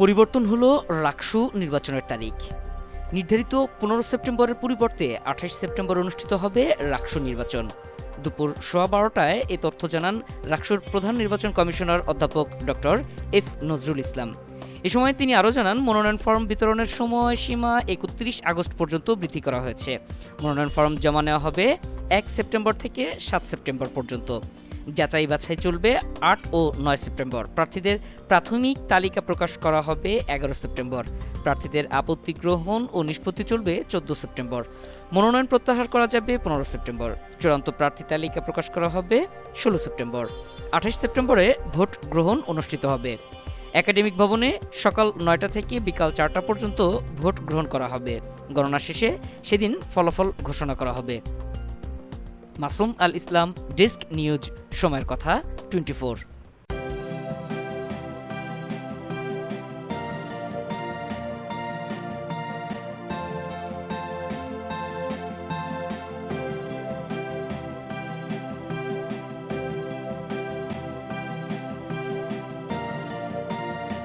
পরিবর্তন হলো রাকসু নির্বাচনের তারিখ। নির্ধারিত পনেরো সেপ্টেম্বরের পরিবর্তে আঠাশ সেপ্টেম্বর অনুষ্ঠিত হবে রাকসু নির্বাচন। দুপুর সোয়া বারোটায় এ তথ্য জানান রাকসুর প্রধান নির্বাচন কমিশনার অধ্যাপক ডক্টর এফ নজরুল ইসলাম। এ সময় তিনি আরও জানান, মনোনয়ন ফর্ম বিতরণের সময়সীমা একত্রিশ আগস্ট পর্যন্ত বৃদ্ধি করা হয়েছে। মনোনয়ন ফর্ম জমা নেওয়া হবে এক সেপ্টেম্বর থেকে সাত সেপ্টেম্বর পর্যন্ত। যাচাই বাছাই চলবে আট ও নয় সেপ্টেম্বর। প্রার্থীদের প্রাথমিক তালিকা প্রকাশ করা হবে এগারো সেপ্টেম্বর। প্রার্থীদের আপত্তি গ্রহণ ও নিষ্পত্তি চলবে চোদ্দ সেপ্টেম্বর। মনোনয়ন প্রত্যাহার করা যাবে পনেরো সেপ্টেম্বর। চূড়ান্ত প্রার্থী তালিকা প্রকাশ করা হবে ষোলো সেপ্টেম্বর। আঠাশ সেপ্টেম্বরে ভোট গ্রহণ অনুষ্ঠিত হবে। একাডেমিক ভবনে সকাল নয়টা থেকে বিকাল চারটা পর্যন্ত ভোট গ্রহণ করা হবে। গণনা শেষে সেদিন ফলাফল ঘোষণা করা হবে। মাসুম আল ইসলাম ডেস্ক নিউজ সময়ের কথা টোয়েন্টি